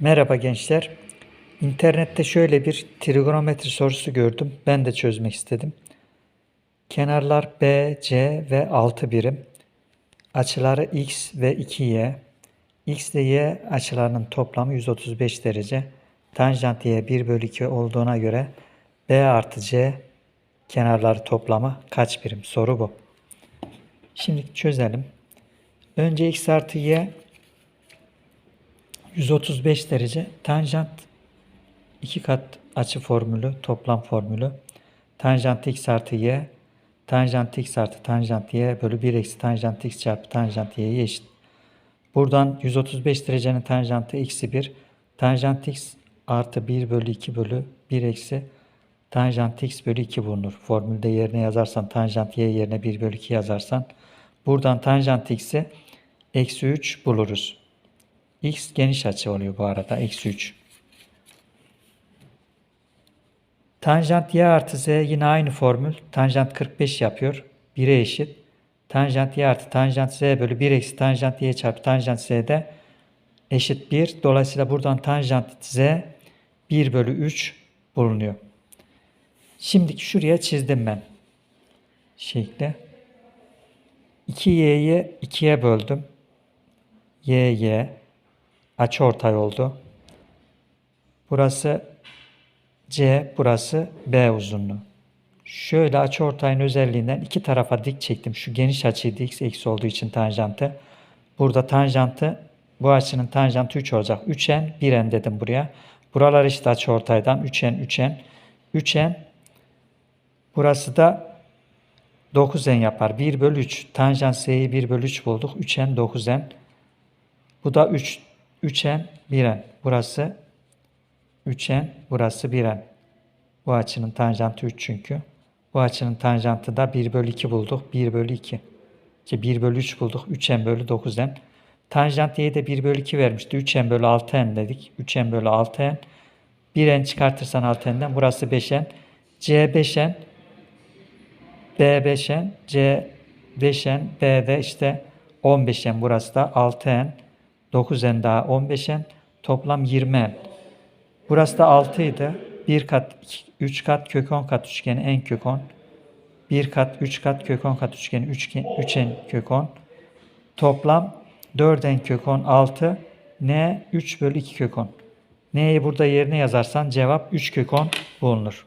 Merhaba gençler. İnternette şöyle bir trigonometri sorusu gördüm. Ben de çözmek istedim. Kenarlar B, C ve 6 birim. Açıları X ve 2Y. X ile Y açılarının toplamı 135 derece. Tanjant Y 1 bölü 2 olduğuna göre B artı C kenarları toplamı kaç birim? Soru bu. Şimdi çözelim. Önce X artı Y 135 derece tanjant iki kat açı formülü, toplam formülü. Tanjant x artı y, tanjant x artı tanjant y bölü 1 eksi tanjant x çarpı tanjant y'ye eşit. Buradan 135 derecenin tanjantı eksi 1. Tanjant x artı 1 bölü 2 bölü 1 eksi tanjant x bölü 2 bulunur. Formülde yerine yazarsan tanjant y yerine 1 bölü 2 yazarsan buradan tanjant x'i eksi 3 buluruz. X geniş açı oluyor bu arada. Eksi 3. Tanjant y artı z yine aynı formül. Tanjant 45 yapıyor. 1'e eşit. Tanjant y artı tanjant z bölü 1 eksi tanjant y çarpı tanjant z'de eşit 1. Dolayısıyla buradan tanjant z 1 bölü 3 bulunuyor. Şimdi şuraya çizdim ben. Şekli. 2y'yi 2'ye böldüm. y, y açı ortay oldu. Burası C, burası B uzunluğu. Şöyle açı ortayın özelliğinden iki tarafa dik çektim. Şu geniş açıydı x eksi olduğu için tanjantı. Burada tanjantı bu açının tanjantı 3 olacak. 3n 1n dedim buraya. Buralar işte açı ortaydan 3n 3n 3n burası da 9n yapar. 1 bölü 3. Tanjant s'yi 1 bölü 3 bulduk. 3n 9n. Bu da 3 3n 1n. Burası 3n, burası 1n. Bu açının tanjantı 3 çünkü. Bu açının tanjantı da 1 bölü 2 bulduk. 1 bölü 2. İşte 1 bölü 3 bulduk. 3n bölü 9n. Tanjant y'ye de 1 bölü 2 vermişti. 3n bölü 6n dedik. 3n bölü 6n. 1n çıkartırsan 6n'den burası 5n. c 5n. b 5n. c 5n. b de işte 15n. Burası da 6n. 9n daha 15n. Toplam 20n. Burası da 6 idi. 1 kat, 3 kat kök 10 kat üçgeni en kök 10. 1 kat, 3 kat kök 10 kat üçgeni 3 3n kök 10. Toplam 4n kök 10 6. N 3 bölü 2 kök 10. N'yi burada yerine yazarsan cevap 3 kök 10 bulunur.